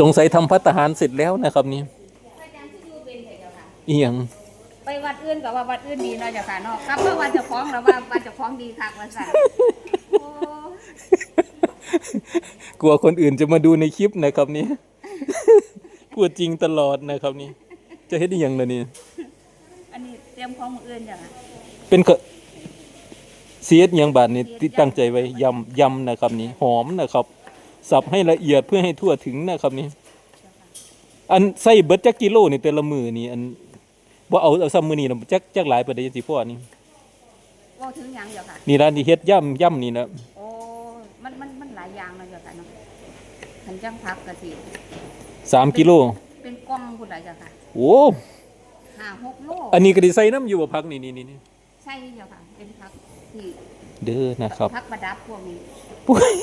สงสัยทำพัฒหารเสร็จแล้วนะครับนี่อาจารย์ที่อยู่เป็นเจ้าค่ะอีหยังไปวัดอื่นกับว่าวัดอื่นดีเนาะเจ้าค่ะเนาะกลับมาวัดเจ้าของแล้วว่าวัดเจ้าของดีคักว่าสั่นโอ้กลัวคนอื่นจะมาดูในคลิปนะครับนี่พูดจริงตลอดนะครับนี่จะเฮ็ดอีหยังล่ะนี่อันนี้เตรียมของมื้ออื่นเจ้าค่ะเป็นก็เสียดหยังบาดนี่ที่ตั้งใจไว้ยำยำนะครับนี่หอมนะครับ สับให้ละเอียดเพื่อให้ทั่วถึงนะครับนี่อันใส่เบิดจักกิโลนี่แต่ละมือนี่อันบ่เอาเอาซ้ำมือนี่นะจักจักหลายปานใดจังสิพ่อนี่เว้าถึงหยังเจ้าค่ะนี่ร้านที่เฮ็ดย่ำย่ำนี่นะโอ้มันมันมันหลายอย่างเนาะเจ้าค่ะเนาะขันจังพักก็สิสามกิโลเป็นกล้องพุ่นล่ะเจ้าค่ะโอ้ห้าหกโลอันนี้ก็ได้ใส่น้ำอยู่บ่พักนี่นี่นี่นี่ใช่เจ้าค่ะเป็นพักที่เด้อนะครับพักประดับพวกนี้ปุ๊ย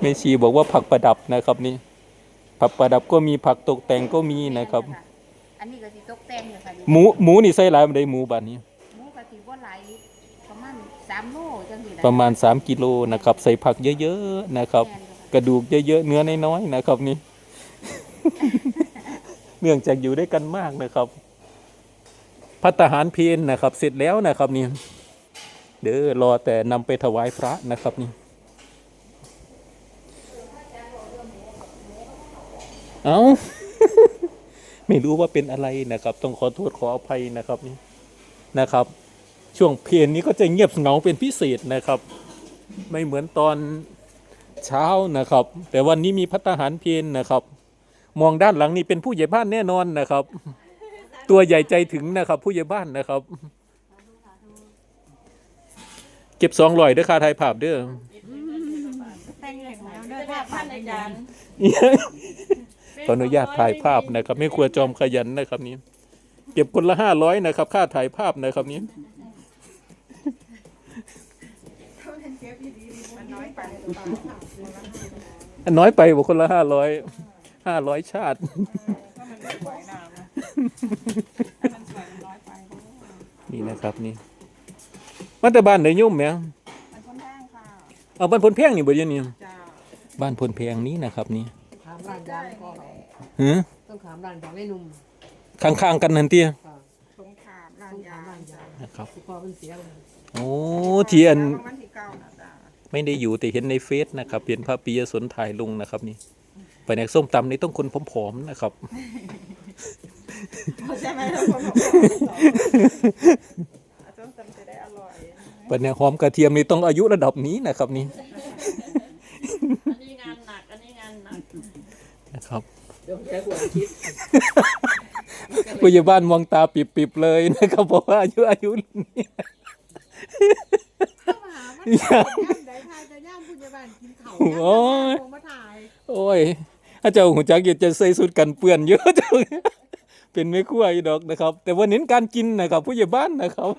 แม่ชีบอกว่าผักประดับนะครับนี่ ผักประดับก็มีผักตกแต่งก็มีนะครับแม่เจ้าอันนี้ก็สิตกแต่งเจ้าค่ะหมูหมูนี่ใส่หลายบ่ได้หมูบาดนี้ หมูก็สิบ่หลายประมาณ3โลจังซี่ล่ะประมาณ 3กิโลนะครับ ใส่ผักเยอะๆนะครับแม่นเจ้าค่ะกระดูกเยอะๆเนื้อน้อยๆนะครับนี่ เนื่องจากอยู่ด้วยกันมากนะครับพัตตาหารเพลนนะครับ เสร็จแล้วนะครับนี่เด้อรอแต่นำไปถวายพระนะครับนี่ เอาไม่รู้ว่าเป็นอะไรนะครับ ต้องขอโทษขออภัยนะครับนี่นะครับ ช่วงเพลนนี้ก็จะเงียบเหงาเป็นพิเศษนะครับ ไม่เหมือนตอนเช้านะครับ แต่วันนี้มีพัตตาหารเพลนนะครับ มองด้านหลังนี่เป็นผู้ใหญ่บ้านแน่นอนนะครับ ตัวใหญ่ใจถึงนะครับ ผู้ใหญ่บ้านนะครับ เก็บสองลอยเด้อค่าไทยภาพเด้อแต่งเลยของเราเด้อค่ะท่านอาจารย์ ขออนุญาตถ่ายภาพนะครับไม่ครัวจอมขยันนะครับนี้ เก็บคนละห้าร้อยนะครับ ค่าถ่ายภาพนะครับนี้อันน้อยไปบอกคนละห้าร้อยห้าร้อยชาตินี่นะครับนี่มาแต่บ้านไหนยุ่มไหมมันค่อนข้างค่ะเอาบ้านพลแพงนี่บ่เดี๋ยวนี้จ้าบ้านพลแพงนี้นะครับนี่ามร้านยางก็หือต้องถามร้านยางไม่นุ่มข้างๆกันนั่นเตี้ยค่ะสงขลามร้านต้องยาถามร้านยางนะครับที่พอเป็นเสียงเลยโอ้ที่อันวันที่เก้านะจ้าไม่ได้อยู่แต่เห็นในเฟซนะครับเห็นพระปิยสนถ่ายลงนะครับนี่ไปแนกส้มตำนี่ต้องคนผอมๆนะครับ ใช่ไหมเราคนบอกว่าส้มตำจะได้อร่อยไปแนกหอมกระเทียมนี่ต้องอายุระดับนี้นะครับนี่อันนี้งานหนัก อันนี้งานหนัก นะ ครับเดี๋ยวแกควรคิดผู้ใหญ่บ้านมองตาปิบๆเลยนะครับบอกว่าอายุอายุนี่เข้ามาว่าย่ามใดทายจะย่ามผู้ใหญ่บ้านกินเขาย่ามโอ้ยผมมาถ่ายโอ้ยถ้าเจ้าหูจักอยากจะใส่สุดกันเปื้อนเยอะจังเป็นไม่คู่อีดอกนะครับ แต่ว่าเน้นการกินนะครับ ผู้ใหญ่บ้านนะครับ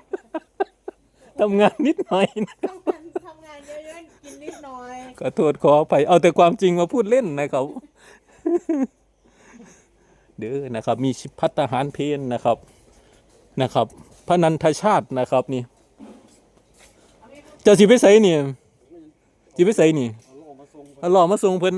ทำงานนิดหน่อยนะต้องการทำงานเยอะๆกินนิดหน่อยขอโทษขออภัยเอาแต่ความจริงมาพูดเล่นนะครับ เด้อนะครับ มีพัตตาหารเพนนะครับนะครับ พระนันทชาตินะครับนี่เจ้าสิไปใส่นี่สิไปใส่นี่เอาหล่อมาทรงเพิ่น